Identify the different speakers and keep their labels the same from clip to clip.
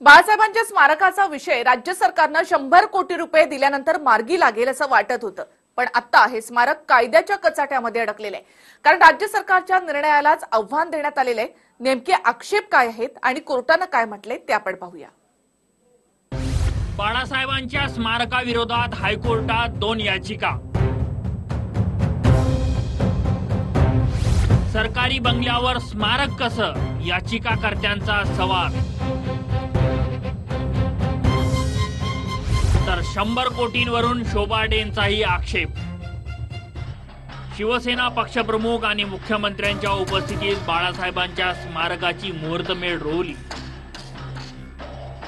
Speaker 1: बाळासाहेबांच्या स्मारकाचा विषय राज्य सरकारनं शंभर कोटी रुपये दिल्यानंतर मार्गी लागेल असं वाटत होतं. पण आता हे स्मारक कायद्याच्या कचाट्यामध्ये अडकलेलं आहे. कारण राज्य सरकारच्या निर्णयालाच आव्हान देण्यात आलेलं आहे. नेमके आक्षेप काय आहेत आणि कोर्टानं काय म्हटले ते आपण पाहूया.
Speaker 2: बाळासाहेबांच्या स्मारकाविरोधात हायकोर्टात दोन याचिका. सरकारी बंगल्यावर स्मारक कसं? याचिकाकर्त्यांचा सवाल. शंभर कोटींवरून शोभाडेंचाही आक्षेप. शिवसेना पक्षप्रमुख आणि मुख्यमंत्र्यांच्या उपस्थितीत बाळासाहेबांच्या स्मारकाची मुहूर्तमेढ रोवली.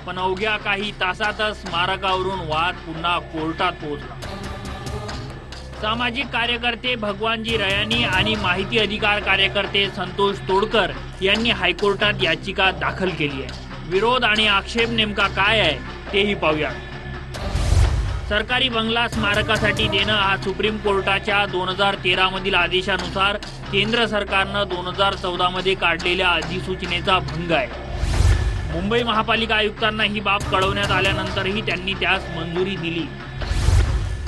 Speaker 2: पण अवघ्या काही तासातच स्मारकावरून वाद पुन्हा कोर्टात पोहोचला. सामाजिक कार्यकर्ते भगवानजी रयानी आणि माहिती अधिकार कार्यकर्ते संतोष तोडकर यांनी हायकोर्टात याचिका दाखल केली आहे. विरोध आणि आक्षेप नेमका काय आहे तेही पाहूया सरकारी बंगला स्मारकासाठी देणं हा सुप्रीम कोर्टाच्या दोन हजार तेरा मधील आदेशानुसार केंद्र सरकारनं दोन हजार चौदा मध्ये काढलेल्या अधिसूचनेचा भंग आहे. मुंबई महापालिका आयुक्तांना ही बाब कळवण्यात आल्यानंतरही त्यांनी त्यास मंजुरी दिली.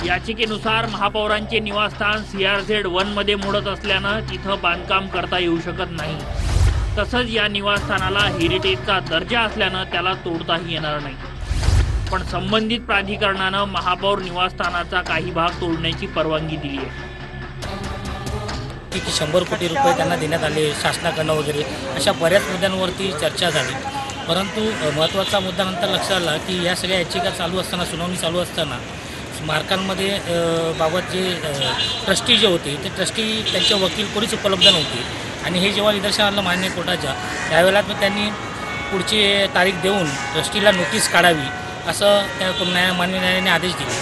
Speaker 2: याचिकेनुसार महापौरांचे निवासस्थान सीआरझेड वनमध्ये मोडत असल्यानं तिथं बांधकाम करता येऊ शकत नाही. तसंच या निवासस्थानाला हेरिटेजचा दर्जा असल्यानं त्याला तोडताही येणार नाही. पण संबंधित प्राधिकरणानं महापौर निवासस्थानाचा काही भाग तोडण्याची परवानगी दिली आहे.
Speaker 3: की शंभर कोटी रुपये त्यांना देण्यात आले शासनाकडनं वगैरे अशा बऱ्याच मुद्द्यांवरती चर्चा झाली. परंतु महत्त्वाचा मुद्दा नंतर लक्षात आला की या सगळ्या याचिका चालू असताना सुनावणी चालू असताना स्मारकांमध्ये बाबत जे ट्रस्टी जे होते ते ट्रस्टी त्यांचे वकील कोणीच उपलब्ध नव्हते. आणि हे जेव्हा निदर्शन आलं मान्य कोर्टाच्या त्यावेळेला मग त्यांनी पुढची तारीख देऊन ट्रस्टीला नोटीस काढावी. असं त्या न्याय मान्य न्यायालयाने आदेश दिले.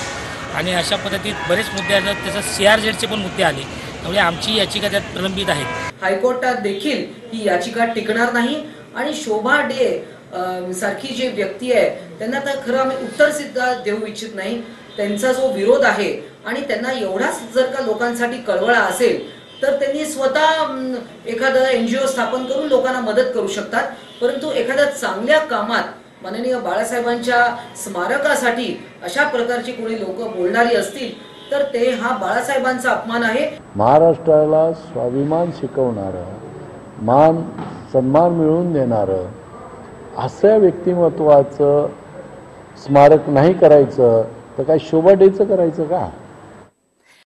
Speaker 3: आणि अशा पद्धतीत बरेच मुद्दे आले त्याच्यात सी आर झेडचे पण मुद्दे आले. त्यामुळे आमची याचिका त्यात प्रलंबित आहे.
Speaker 4: हायकोर्टात देखील ही याचिका टिकणार नाही आणि शोभा डे सारखी जी व्यक्ती आहे त्यांना तर खरं आम्ही उत्तर सुद्धा देऊ इच्छित नाही. त्यांचा जो विरोध आहे आणि त्यांना एवढाच जर का लोकांसाठी कळवळा असेल तर त्यांनी स्वतः एखादं एन जी ओ स्थापन करून लोकांना मदत करू शकतात. परंतु एखाद्या चांगल्या कामात माननीय बाळासाहेबांच्या स्मारकासाठी अशा प्रकारची कोणी लोक बोलणारी असतील तर ते हा बाळासाहेबांचा अपमान आहे.
Speaker 5: महाराष्ट्राला स्वाभिमान शिकवणारं मान सन्मान मिळवून देणारं असं व्यक्तिमत्वाचं स्मारक नाही करायचं तर काय शोभा करायचं का?